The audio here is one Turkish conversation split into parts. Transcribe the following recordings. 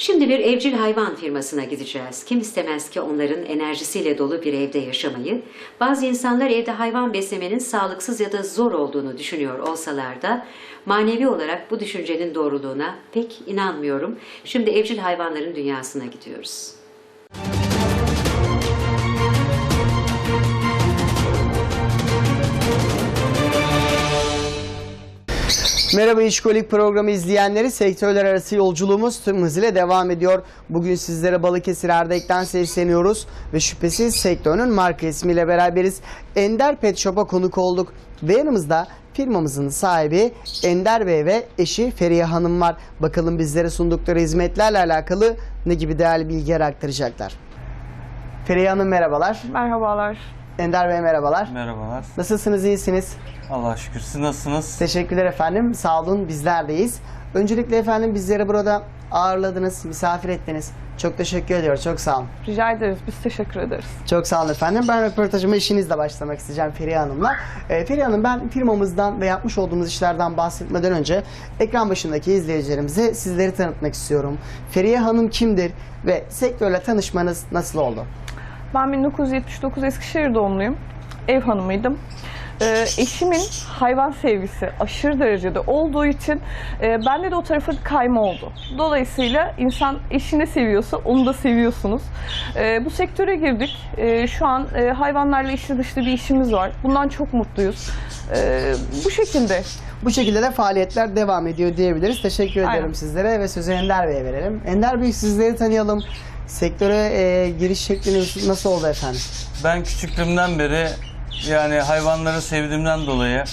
Şimdi bir evcil hayvan firmasına gideceğiz. Kim istemez ki onların enerjisiyle dolu bir evde yaşamayı? Bazı insanlar evde hayvan beslemenin sağlıksız ya da zor olduğunu düşünüyor olsalar da manevi olarak bu düşüncenin doğruluğuna pek inanmıyorum. Şimdi evcil hayvanların dünyasına gidiyoruz. Merhaba İşkolik programı izleyenleri. Sektörler arası yolculuğumuz tüm hızıyla devam ediyor. Bugün sizlere Balıkesir Erdek'ten sesleniyoruz ve şüphesiz sektörün marka ismiyle beraberiz. Ender Pet Shop'a konuk olduk ve yanımızda firmamızın sahibi Ender Bey ve eşi Feriye Hanım var. Bakalım bizlere sundukları hizmetlerle alakalı ne gibi değerli bilgiler aktaracaklar. Feriye Hanım merhabalar. Merhabalar. Ender Bey merhabalar. Merhabalar. Nasılsınız, iyisiniz? Allah'a şükür. Siz nasılsınız? Teşekkürler efendim. Sağ olun. Bizlerdeyiz. Öncelikle efendim bizleri burada ağırladınız, misafir ettiniz. Çok teşekkür ediyoruz. Çok sağ olun. Rica ederiz. Biz teşekkür ederiz. Çok sağ olun efendim. Ben röportajıma işinizle başlamak isteyeceğim Feriha Hanım'la. Ee, Feriha Hanım ben firmamızdan ve yapmış olduğumuz işlerden bahsetmeden önce ekran başındaki izleyicilerimize sizleri tanıtmak istiyorum. Feriha Hanım kimdir ve sektörle tanışmanız nasıl oldu? Ben 1979 Eskişehir doğumluyum. Ev hanımıydım. Ee, eşimin hayvan sevgisi aşırı derecede olduğu için e, bende de o tarafa kayma oldu. Dolayısıyla insan eşini seviyorsa onu da seviyorsunuz. Ee, bu sektöre girdik. Ee, şu an e, hayvanlarla içli dışlı bir işimiz var. Bundan çok mutluyuz. Ee, bu şekilde. Bu şekilde de faaliyetler devam ediyor diyebiliriz. Teşekkür ederim Aynen. sizlere ve sözü Ender Bey'e verelim. Ender Bey sizleri tanıyalım. Sektöre e, giriş şekliniz nasıl oldu efendim? Ben küçüklüğümden beri yani hayvanları sevdiğimden dolayı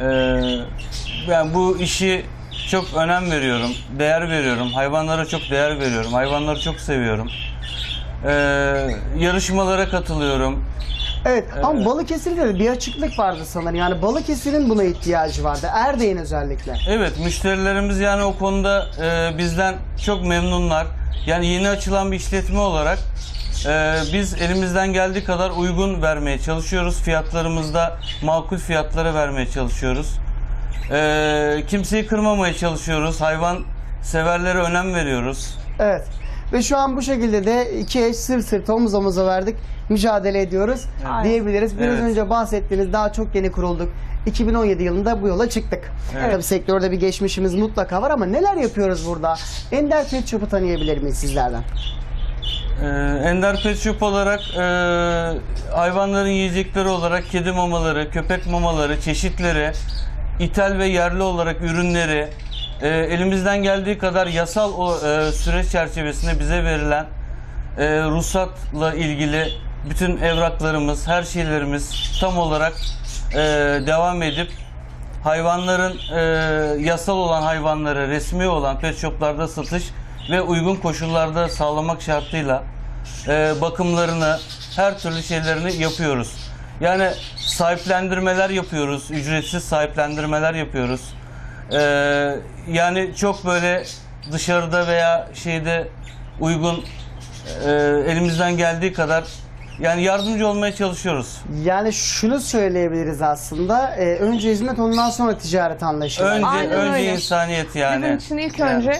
eee yani bu işi çok önem veriyorum, değer veriyorum. Hayvanlara çok değer veriyorum. Hayvanları çok seviyorum. Eee, yarışmalara katılıyorum. Evet ama Balıkesir'de de bir açıklık vardı sanırım. Yani Balıkesir'in buna ihtiyacı vardı. Erdeğin özellikle. Evet, müşterilerimiz yani o konuda e, bizden çok memnunlar. Yani yeni açılan bir işletme olarak e, biz elimizden geldiği kadar uygun vermeye çalışıyoruz. Fiyatlarımızda makul fiyatlara vermeye çalışıyoruz. E, kimseyi kırmamaya çalışıyoruz. Hayvan severlere önem veriyoruz. Evet. Ve şu an bu şekilde de iki eş sırt sırta omuz omuza verdik. Mücadele ediyoruz Aynen. diyebiliriz. Biraz Evet. önce bahsettiğiniz daha çok yeni kurulduk. 2017 yılında bu yola çıktık. Evet. Tabii sektörde bir geçmişimiz mutlaka var ama neler yapıyoruz burada? Ender Pet Shop'u tanıyabilir miyiz sizlerden? Ee, Ender Pet Shop olarak e, hayvanların yiyecekleri olarak kedi mamaları, köpek mamaları, çeşitleri, ithal ve yerli olarak ürünleri, e, elimizden geldiği kadar yasal o e, süreç çerçevesinde bize verilen e, ruhsatla ilgili bütün evraklarımız, her şeylerimiz tam olarak e, devam edip hayvanların e, yasal olan hayvanları, resmi olan pet shoplarda satış ve uygun koşullarda sağlamak şartıyla e, bakımlarını, her türlü şeylerini yapıyoruz. Yani sahiplendirmeler yapıyoruz, ücretsiz sahiplendirmeler yapıyoruz. E, yani çok böyle dışarıda veya şeyde uygun e, elimizden geldiği kadar yani yardımcı olmaya çalışıyoruz. Yani şunu söyleyebiliriz aslında. e, önce hizmet ondan sonra ticaret anlayışı. var. Önce Aynen önce öyle. insaniyet yani. Bizim için ilk Yani. önce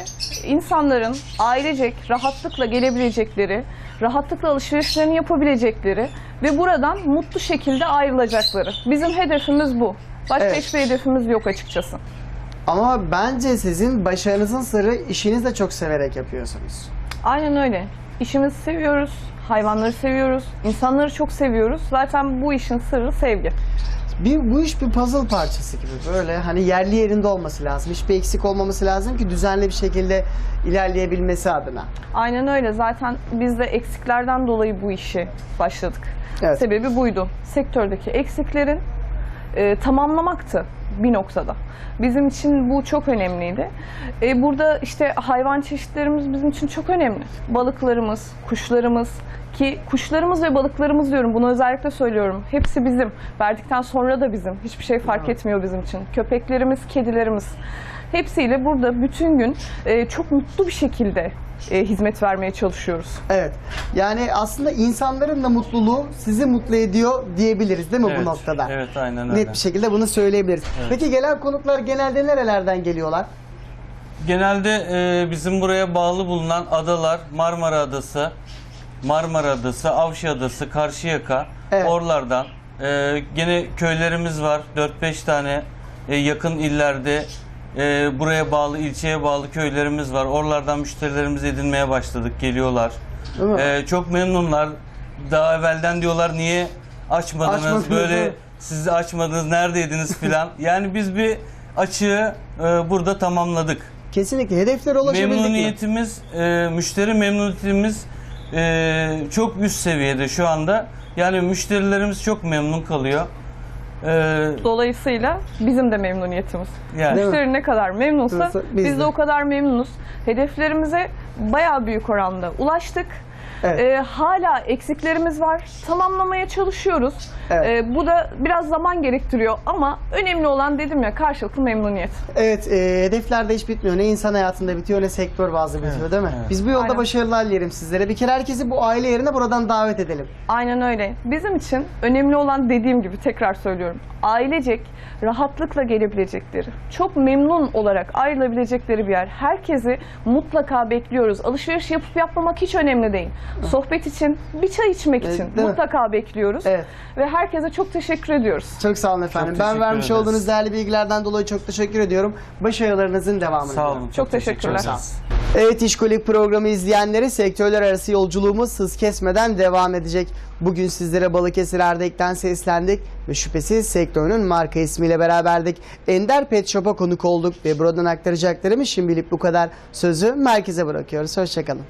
insanların ailecek rahatlıkla gelebilecekleri, rahatlıkla alışverişlerini yapabilecekleri ve buradan mutlu şekilde ayrılacakları. Bizim hedefimiz bu. Başka Evet. hiçbir hedefimiz yok açıkçası. Ama bence sizin başarınızın sırrı işinizi de çok severek yapıyorsunuz. Aynen öyle. İşimizi seviyoruz, hayvanları seviyoruz, insanları çok seviyoruz. Zaten bu işin sırrı sevgi. Bir, bu iş bir puzzle parçası gibi böyle hani yerli yerinde olması lazım. Hiçbir eksik olmaması lazım ki düzenli bir şekilde ilerleyebilmesi adına. Aynen öyle. Zaten biz de eksiklerden dolayı bu işi başladık. Evet. Sebebi buydu. Sektördeki eksiklerin e, tamamlamaktı bir noktada. Bizim için bu çok önemliydi. E, burada işte hayvan çeşitlerimiz bizim için çok önemli. Balıklarımız, kuşlarımız ki kuşlarımız ve balıklarımız diyorum bunu özellikle söylüyorum. Hepsi bizim. Verdikten sonra da bizim. Hiçbir şey fark etmiyor bizim için. Köpeklerimiz, kedilerimiz. Hepsiyle burada bütün gün e, çok mutlu bir şekilde e, hizmet vermeye çalışıyoruz. Evet. Yani aslında insanların da mutluluğu sizi mutlu ediyor diyebiliriz değil mi Evet, bu noktada? Evet aynen öyle. Net bir şekilde bunu söyleyebiliriz. Peki gelen konuklar genelde nerelerden geliyorlar? genelde e, bizim buraya bağlı bulunan adalar Marmara Adası, Marmara Adası, Avşa Adası, Karşıyaka, Evet. oralardan. E, gene köylerimiz var. 4-5 tane e, yakın illerde e, buraya bağlı, ilçeye bağlı köylerimiz var. Oralardan müşterilerimizi edinmeye başladık. Geliyorlar. Değil mi? E, çok memnunlar. Daha evvelden diyorlar niye açmadınız? Açmadınız, Böyle evet. siz açmadınız, neredeydiniz filan. yani biz bir açığı e, burada tamamladık. Kesinlikle hedeflere ulaşabildik mi? Memnuniyetimiz, e, müşteri memnuniyetimiz e, çok üst seviyede şu anda. Yani müşterilerimiz çok memnun kalıyor. E, Dolayısıyla bizim de memnuniyetimiz. yani? Müşteri ne kadar memnunsa? Biz biz, de. de. o kadar memnunuz. Hedeflerimize bayağı büyük oranda ulaştık. Evet. Ee, hala eksiklerimiz var. Tamamlamaya çalışıyoruz. Evet. Ee, bu da biraz zaman gerektiriyor ama önemli olan dedim ya karşılıklı memnuniyet. Evet, e, hedefler de hiç bitmiyor. Ne insan hayatında bitiyor ne sektör bazlı bitiyor değil mi? evet. Biz bu yolda Aynen. başarılar dilerim sizlere. Bir kere herkesi bu aile yerine buradan davet edelim. Aynen öyle. Bizim için önemli olan dediğim gibi tekrar söylüyorum. Ailecek rahatlıkla gelebilecekleri, çok memnun olarak ayrılabilecekleri bir yer. Herkesi mutlaka bekliyoruz. Alışveriş yapıp yapmamak hiç önemli değil. Sohbet için, bir çay içmek için değil mi? mutlaka bekliyoruz. Evet. Ve herkese çok teşekkür ediyoruz. Çok sağ olun efendim. Çok ben teşekkür vermiş ederiz. olduğunuz değerli bilgilerden dolayı çok teşekkür ediyorum. Başarılarınızın devamını sağ diliyorum. olun. Çok teşekkürler. ederiz. Evet İşkolik programı izleyenleri sektörler arası yolculuğumuz hız kesmeden devam edecek. Bugün sizlere Balıkesir Erdek'ten seslendik ve şüphesiz sektörünün marka ismiyle beraberdik. Ender Pet Shop'a konuk olduk ve buradan aktaracaklarımız şimdilik bu kadar. Sözü merkeze bırakıyoruz. Hoşçakalın.